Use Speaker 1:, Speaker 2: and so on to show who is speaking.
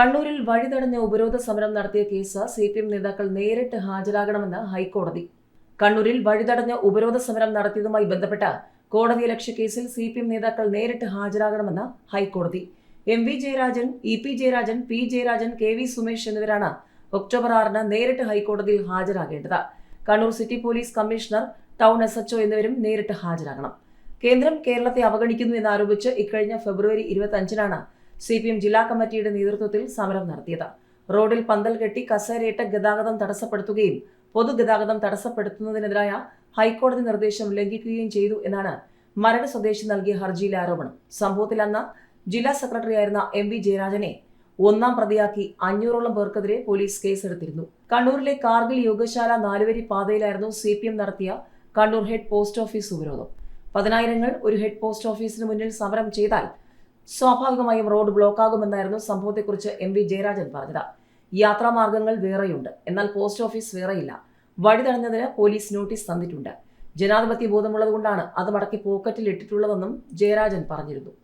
Speaker 1: കണ്ണൂരിൽ വഴിതടഞ്ഞ ഉപരോധ സമരം നടത്തിയ കേസ് സി പി എം നേതാക്കൾ നേരിട്ട് ഹാജരാകണമെന്ന് ഹൈക്കോടതി. കണ്ണൂരിൽ വഴിതടഞ്ഞ ഉപരോധ സമരം നടത്തിയതുമായി ബന്ധപ്പെട്ട കോടതി ലക്ഷ്യ കേസിൽ സി പി എം നേതാക്കൾ നേരിട്ട് ഹാജരാകണമെന്ന് ഹൈക്കോടതി. M V Jayarajan E P Jayarajan P Jayarajan K V Sumesh എന്നിവരാണ് ഒക്ടോബർ ആറിന് നേരിട്ട് ഹൈക്കോടതിയിൽ ഹാജരാകേണ്ടത്. Kannur city police commissioner town S H O എന്നിവരും നേരിട്ട് ഹാജരാകണം. കേന്ദ്രം കേരളത്തെ അവഗണിക്കുന്നു എന്നാരോപിച്ച് ഇക്കഴിഞ്ഞ ഫെബ്രുവരി ഇരുപത്തി അഞ്ചിനാണ് സി പി എം ജില്ലാ കമ്മിറ്റിയുടെ നേതൃത്വത്തിൽ സമരം നടത്തിയത്. റോഡിൽ പന്തൽ കെട്ടി കസേരയിട്ട് ഗതാഗതം തടസ്സപ്പെടുത്തുകയും പൊതുഗതാഗതം തടസ്സപ്പെടുത്തുന്നതിനെതിരായ ഹൈക്കോടതി നിർദ്ദേശം ലംഘിക്കുകയും ചെയ്തു എന്നാണ് മരട് സ്വദേശി നൽകിയ ഹർജിയിലെ ആരോപണം. സംഭവത്തിൽ അന്ന് ജില്ലാ സെക്രട്ടറിയായിരുന്ന എം വി ജയരാജനെ ഒന്നാം പ്രതിയാക്കി അഞ്ഞൂറോളം പേർക്കെതിരെ പോലീസ് കേസെടുത്തിരുന്നു. കണ്ണൂരിലെ കാർഗിൽ യോഗശാല നാലുവരി പാതയിലായിരുന്നു സി പി എം നടത്തിയ കണ്ണൂർ ഹെഡ് പോസ്റ്റ് ഓഫീസ് ഉപരോധം. പതിനായിരങ്ങൾ ഒരു ഹെഡ് പോസ്റ്റ് ഓഫീസിന് മുന്നിൽ സമരം ചെയ്താൽ സ്വാഭാവികമായും റോഡ് ബ്ലോക്കാകുമെന്നായിരുന്നു സംഭവത്തെക്കുറിച്ച് എം വി ജയരാജൻ പറഞ്ഞത്. യാത്രാമാർഗങ്ങൾ വേറെയുണ്ട്. എന്നാൽ പോസ്റ്റ് ഓഫീസ് വേറെയില്ല. വഴി തടഞ്ഞതിന് പോലീസ് നോട്ടീസ് തന്നിട്ടുണ്ട്. ജനാധിപത്യ ബോധമുള്ളതുകൊണ്ടാണ് അത് മടക്കി പോക്കറ്റിൽ ഇട്ടിട്ടുള്ളതെന്നും ജയരാജൻ പറഞ്ഞിരുന്നു.